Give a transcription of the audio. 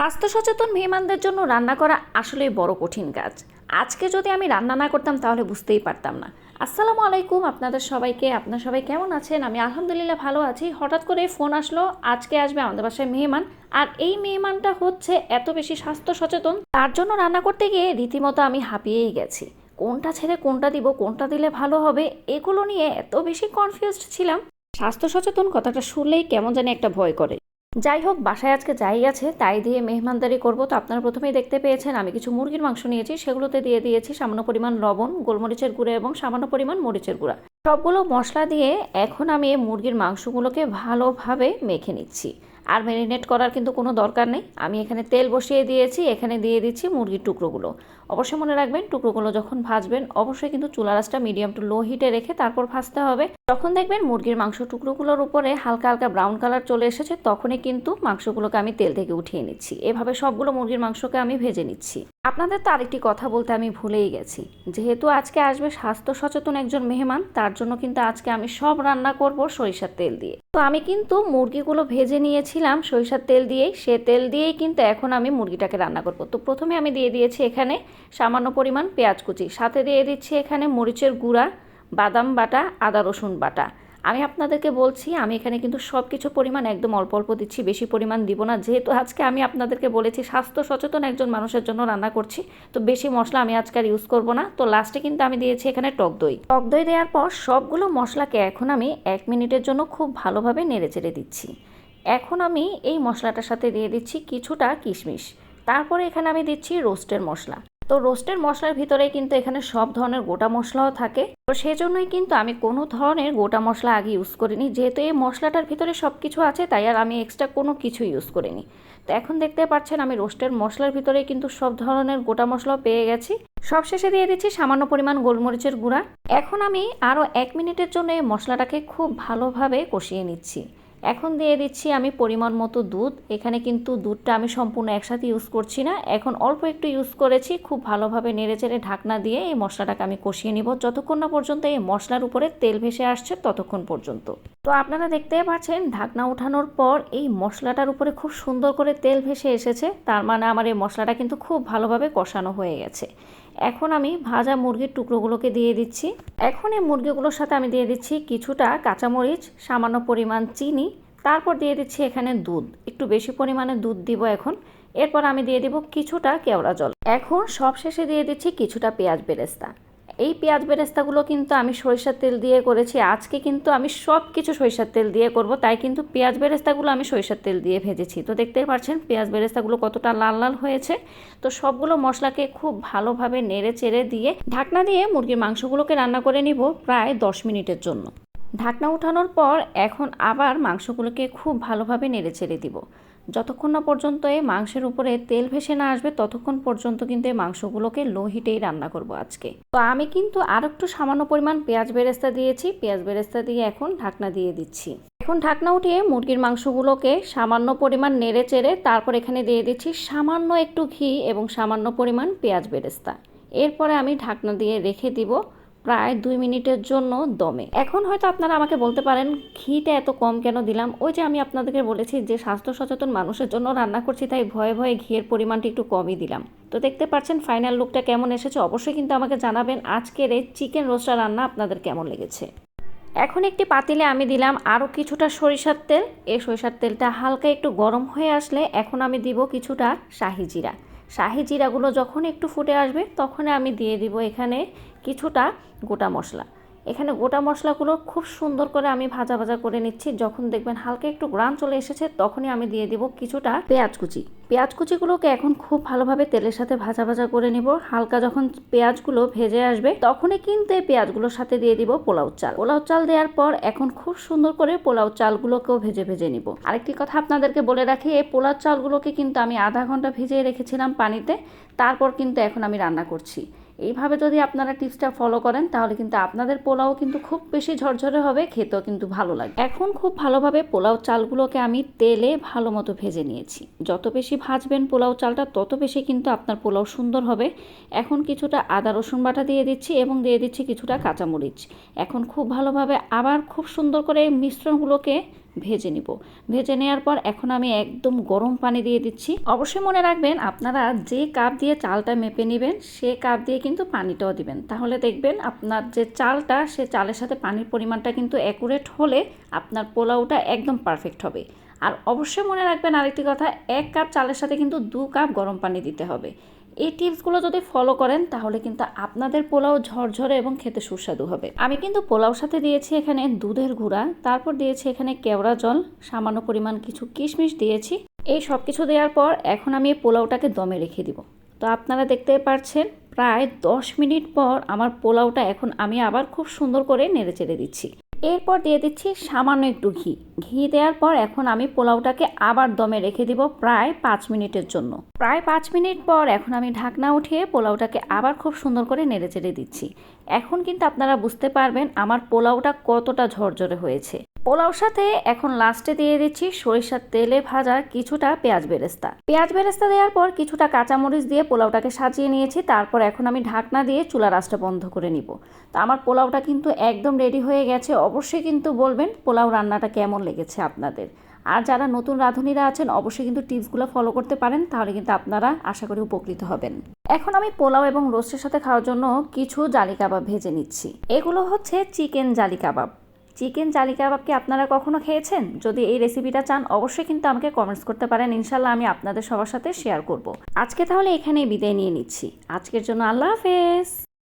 স্বাস্থ্য সচেতন মেহমানদের জন্য রান্না করা আসলেই বড় কঠিন কাজ। আজকে যদি আমি রান্না না করতাম, তাহলে বুঝতেই পারতাম না। আসসালামু আলাইকুম আপনাদের সবাইকে। আপনার সবাই কেমন আছেন? আমি আলহামদুলিল্লাহ ভালো আছি। হঠাৎ করে ফোন আসলো, আজকে আসবে আমাদের বাসায় মেহমান। আর এই মেহমানটা হচ্ছে এত বেশি স্বাস্থ্য সচেতন, তার জন্য রান্না করতে গিয়ে রীতিমতো আমি হাঁপিয়েই গেছি। কোনটা ছেড়ে কোনটা দিব, কোনটা দিলে ভালো হবে, এগুলো নিয়ে এত বেশি কনফিউজড ছিলাম। স্বাস্থ্য সচেতন কথাটা শুনলেই কেমন জানি একটা ভয় করে। যাই হোক বাসায় আজকে যাই আছে, তাই দিয়ে মেহমানদারি করব। তো আপনারা প্রথমেই দেখতে পেয়েছেন, আমি কিছু মুরগির মাংস নিয়েছি, সেগুলোতে দিয়ে দিয়েছি সামান্য পরিমাণ লবণ, গোলমরিচের গুঁড়ো এবং সামান্য পরিমাণ মরিচের গুঁড়া। সবগুলো মশলা দিয়ে এখন আমি এই মুরগির মাংসগুলোকে ভালোভাবে মেখে নিচ্ছি। আর ম্যারিনেট করার কিন্তু কোনো দরকার নেই। আমি এখানে তেল বসিয়ে দিয়েছি, এখানে দিয়ে দিচ্ছি মুরগির টুকরোগুলো। অবশ্যই মনে রাখবেন, টুকরোগুলো যখন ভাজবেন, অবশ্যই কিন্তু চুলা রাসটা মিডিয়াম টু লো হিটে রেখে তারপর ভাজতে হবে। যখন দেখবেন মুরগির মাংস টুকরোগুলোর উপরে হালকা হালকা ব্রাউন কালার চলে এসেছে, তখনই কিন্তু মাংসগুলোকে আমি তেল থেকে উঠিয়ে নিচ্ছি। এভাবে সবগুলো মুরগির মাংসকে আমি ভেজে নিচ্ছি। আপনাদের তো আরেকটি কথা বলতে আমি ভুলেই গেছি। যেহেতু আজকে আসবে স্বাস্থ্য সচেতন একজন মেহমান, তার জন্য কিন্তু আজকে আমি সব রান্না করব সরিষার তেল দিয়ে। তো আমি কিন্তু মুরগিগুলো ভেজে নিয়েছিলাম সরিষার তেল দিয়েই, সে তেল দিয়েই কিন্তু এখন আমি মুরগিটাকে রান্না করব। তো প্রথমে আমি দিয়ে দিয়েছি এখানে সামান্য পরিমাণ পেঁয়াজ কুচি। সাথে দিয়ে দিচ্ছি এখানে মরিচের গুঁড়া, বাদাম বাটা, আদা, রসুন বাটা। আমি আপনাদেরকে বলছি, আমি এখানে কিন্তু সব কিছু পরিমাণ একদম অল্প অল্প দিচ্ছি, বেশি পরিমাণ দিব না। যেহেতু আজকে আমি আপনাদেরকে বলেছি, স্বাস্থ্য সচেতন একজন মানুষের জন্য রান্না করছি, তো বেশি মশলা আমি আজকে আর ইউজ করব না। তো লাস্টে কিন্তু আমি দিয়েছি এখানে টক দই। টক দই দেওয়ার পর সবগুলো মশলাকে এখন আমি এক মিনিটের জন্য খুব ভালোভাবে নেড়ে চেড়ে দিচ্ছি। এখন আমি এই মশলাটার সাথে দিয়ে দিচ্ছি কিছুটা কিশমিশ। তারপরে এখানে আমি দিচ্ছি রোস্টের মশলা। তো রোস্টের মশলার ভিতরে কিন্তু এখানে সব ধরনের গোটা মশলাও থাকে। তো সেজন্যই কিন্তু আমি কোনো ধরনের গোটা মশলা আগে ইউজ করিনি। যেহেতু এই মশলাটার ভিতরে সব কিছু আছে, তাই আর আমি এক্সট্রা কোনো কিছু ইউজ করিনি। তো এখন দেখতে পাচ্ছেন আমি রোস্টের মশলার ভিতরে কিন্তু সব ধরনের গোটা মশলাও পেয়ে গেছি। সব শেষে দিয়ে দিচ্ছি সামান্য পরিমাণ গোলমরিচের গুঁড়া। এখন আমি আরও এক মিনিটের জন্য এই মশলাটাকে খুব ভালোভাবে কষিয়ে নিচ্ছি। এখন দিয়ে দিচ্ছি আমি পরিমাণ মতো দুধ। এখানে কিন্তু দুধটা আমি সম্পূর্ণ একসাথে ইউজ করছি না। এখন অল্প একটু ইউজ করেছি, খুব ভালোভাবে নেড়ে চেড়ে ঢাকনা দিয়ে এই মশলাটাকে আমি কষিয়ে নিব। যতক্ষণ না পর্যন্ত এই মশলার উপরে তেল ভেসে আসছে, ততক্ষণ পর্যন্ত। তো আপনারা দেখতেই পাচ্ছেন, ঢাকনা উঠানোর পর এই মশলাটার উপরে খুব সুন্দর করে তেল ভেসে এসেছে। তার মানে আমার এই মশলাটা কিন্তু খুব ভালোভাবে কষানো হয়ে গেছে। এখন আমি ভাজা মুরগির টুকরোগুলোকে দিয়ে দিচ্ছি। এখন এই মুরগিগুলোর সাথে আমি দিয়ে দিচ্ছি কিছুটা কাঁচামরিচ, সামান্য পরিমাণ চিনি। তারপর দিয়ে দিচ্ছি এখানে দুধ। একটু বেশি পরিমাণে দুধ দিব এখন। এরপর আমি দিয়ে দিব কিছুটা কেওড়া জল। এখন সবশেষে দিয়ে দিচ্ছি কিছুটা পেঁয়াজ বেরেস্তা। এই পেঁয়াজ বেরেস্তাগুলো কিন্তু আমি সরিষার তেল দিয়ে করেছি। আজকে কিন্তু আমি সব কিছু সরিষার তেল দিয়ে করব, তাই কিন্তু পেঁয়াজ বেরেস্তাগুলো আমি সরিষার তেল দিয়ে ভেজেছি। তো দেখতেই পাচ্ছেন পেঁয়াজ বেরেস্তাগুলো কতটা লাল লাল হয়েছে। তো সবগুলো মশলাকে খুব ভালোভাবে নেড়ে চেড়ে দিয়ে ঢাকনা দিয়ে মুরগির মাংসগুলোকে রান্না করে নিব প্রায় দশ মিনিটের জন্য। ঢাকনা উঠানোর পর এখন আবার মাংসগুলোকে খুব ভালোভাবে নেড়ে চেড়ে দিব। যতক্ষণ না পর্যন্ত এই মাংসের উপরে তেল ভেসে না আসবে, ততক্ষণ পর্যন্ত কিন্তু এই মাংসগুলোকে লো হিটেই রান্না করব আজকে। তো আমি কিন্তু আর একটু সামান্য পরিমাণ পেঁয়াজ বেরেস্তা দিয়েছি। পেঁয়াজ বেরেস্তা দিয়ে এখন ঢাকনা দিয়ে দিচ্ছি। এখন ঢাকনা উঠিয়ে মুরগির মাংসগুলোকে সামান্য পরিমাণ নেড়ে চেড়ে তারপর এখানে দিয়ে দিচ্ছি সামান্য একটু ঘি এবং সামান্য পরিমাণ পেঁয়াজ বেরেস্তা। এরপরে আমি ঢাকনা দিয়ে রেখে দিব। প্রায় দুই মিনিটের জন্য দমে। এখন হয়তো আপনারা আমাকে বলতে পারেন, ঘিটা এত কম কেন দিলাম? ওই যে আমি আপনাদেরকে বলেছি যে স্বাস্থ্য সচেতন মানুষের জন্য রান্না করছি, তাই ভয়ে ভয়ে ঘিয়ের পরিমাণটা একটু কমই দিলাম। তো দেখতে পাচ্ছেন ফাইনাল লুকটা কেমন এসেছে, অবশ্যই কিন্তু আমাকে জানাবেন আজকের এই চিকেন রোস্টার রান্না আপনাদের কেমন লেগেছে। এখন একটি পাতিলে আমি দিলাম আরও কিছুটা সরিষার তেল। এই সরিষার তেলটা হালকা একটু গরম হয়ে আসলে এখন আমি দিব কিছুটা শাহি জিরা। শাহি জিরাগুলো যখন একটু ফুটে আসবে তখন আমি দিয়ে দিব এখানে কিছুটা গোটা মশলা। এখানে গোটা মশলাগুলো খুব সুন্দর করে আমি ভাজা ভাজা করে নিচ্ছি। যখন দেখবেন হালকা একটু গ্রান চলে এসেছে, তখনই আমি দিয়ে দিব কিছুটা পেঁয়াজ কুচি। পেঁয়াজ কুচিগুলোকে এখন খুব ভালোভাবে তেলের সাথে ভাজা ভাজা করে নিব। হালকা যখন পেঁয়াজগুলো ভেজে আসবে, তখনই কিন্তু এই পেঁয়াজগুলোর সাথে দিয়ে দিব পোলাও চাল। পোলাও চাল দেওয়ার পর এখন খুব সুন্দর করে পোলাও চালগুলোকেও ভেজে ভেজে নিব। আরেকটি কথা আপনাদেরকে বলে রাখি, এই পোলাও চালগুলোকে কিন্তু আমি আধা ঘণ্টা ভিজিয়ে রেখেছিলাম পানিতে, তারপর কিন্তু এখন আমি রান্না করছি। এইভাবে যদি আপনারা টিপসটা ফলো করেন, তাহলে কিন্তু আপনাদের পোলাও কিন্তু খুব বেশি ঝরঝরে হবে, খেতেও কিন্তু ভালো লাগে। এখন খুব ভালোভাবে পোলাও চালগুলোকে আমি তেলে ভালো মতো ভেজে নিয়েছি। যত বেশি ভাজবেন পোলাও চালটা, তত বেশি কিন্তু আপনার পোলাও সুন্দর হবে। এখন কিছুটা আদা, রসুন বাটা দিয়ে দিচ্ছি এবং দিয়ে দিচ্ছি কিছুটা কাঁচামরিচ। এখন খুব ভালোভাবে আবার খুব সুন্দর করে মিশ্রণগুলোকে ভেজে নিব। ভেজে নেওয়ার পর এখন আমি একদম গরম পানি দিয়ে দিচ্ছি। অবশ্যই মনে রাখবেন, আপনারা যে কাপ দিয়ে চালটা মেপে নেবেন, সে কাপ দিয়ে কিন্তু পানিটাও দিবেন। তাহলে দেখবেন আপনার যে চালটা, সে চালের সাথে পানির পরিমাণটা কিন্তু অ্যাকুরেট হলে আপনার পোলাওটা একদম পারফেক্ট হবে। আর অবশ্যই মনে রাখবেন আরেকটি কথা, এক কাপ চালের সাথে কিন্তু দু কাপ গরম পানি দিতে হবে। এই টিপসগুলো যদি ফলো করেন, তাহলে কিন্তু আপনাদের পোলাও ঝরঝরে এবং খেতে সুস্বাদু হবে। আমি কিন্তু পোলাওর সাথে দিয়েছি এখানে দুধের গুঁড়া, তারপর দিয়েছি এখানে কেওড়া জল, সামান্য পরিমাণ কিছু কিশমিশ দিয়েছি। এই সব কিছু দেওয়ার পর এখন আমি এই পোলাওটাকে দমে রেখে দিব। তো আপনারা দেখতে পাচ্ছেন, প্রায় দশ মিনিট পর আমার পোলাওটা এখন আমি আবার খুব সুন্দর করে নেড়ে চেড়ে দিচ্ছি। এরপর দিয়ে দিচ্ছি সামান্য একটু ঘি। ঘি দেওয়ার পর এখন আমি পোলাওটাকে আবার দমে রেখে দিব প্রায় পাঁচ মিনিটের জন্য। প্রায় পাঁচ মিনিট পর এখন আমি ঢাকনা উঠিয়ে পোলাওটাকে আবার খুব সুন্দর করে নেড়ে চেড়ে দিচ্ছি। এখন কিন্তু আপনারা বুঝতে পারবেন আমার পোলাওটা কতটা ঝরঝরে হয়েছে। পোলাওর সাথে এখন লাস্টে দিয়ে দিচ্ছি সরিষার তেলে ভাজা কিছুটা পেঁয়াজ বেরেস্তা। পেঁয়াজ বেরেস্তা দেওয়ার পর কিছুটা কাঁচামরিচ দিয়ে পোলাওটাকে সাজিয়ে নিয়েছি, তারপর এখন আমি ঢাকনা দিয়ে চুলা রাসটা বন্ধ করে নিব। তো আমার পোলাওটা কিন্তু একদম রেডি হয়ে গেছে, অবশ্যই কিন্তু বলবেন পোলাও রান্নাটা কেমন লেগেছে আপনাদের। আর যারা নতুন রাঁধুনিরা আছেন, অবশ্যই কিন্তু টিপসগুলো ফলো করতে পারেন, তাহলে কিন্তু আপনারা আশা করি উপকৃত হবেন। এখন আমি পোলাও এবং রোস্টের সাথে খাওয়ার জন্য কিছু জালি কাবাব ভেজে নিচ্ছি। এগুলো হচ্ছে চিকেন জালি কাবাব। চিকেন জালি কাবাব কি আপনারা কখনো খেয়েছেন? যদি এই রেসিপিটা চান, অবশ্যই কিন্তু আমাকে কমেন্টস করতে পারেন। ইনশাল্লাহ আমি আপনাদের সবার সাথে শেয়ার করব। আজকে তাহলে এখানেই বিদায় নিয়ে নিচ্ছি। আজকের জন্য আল্লাহ হাফেজ।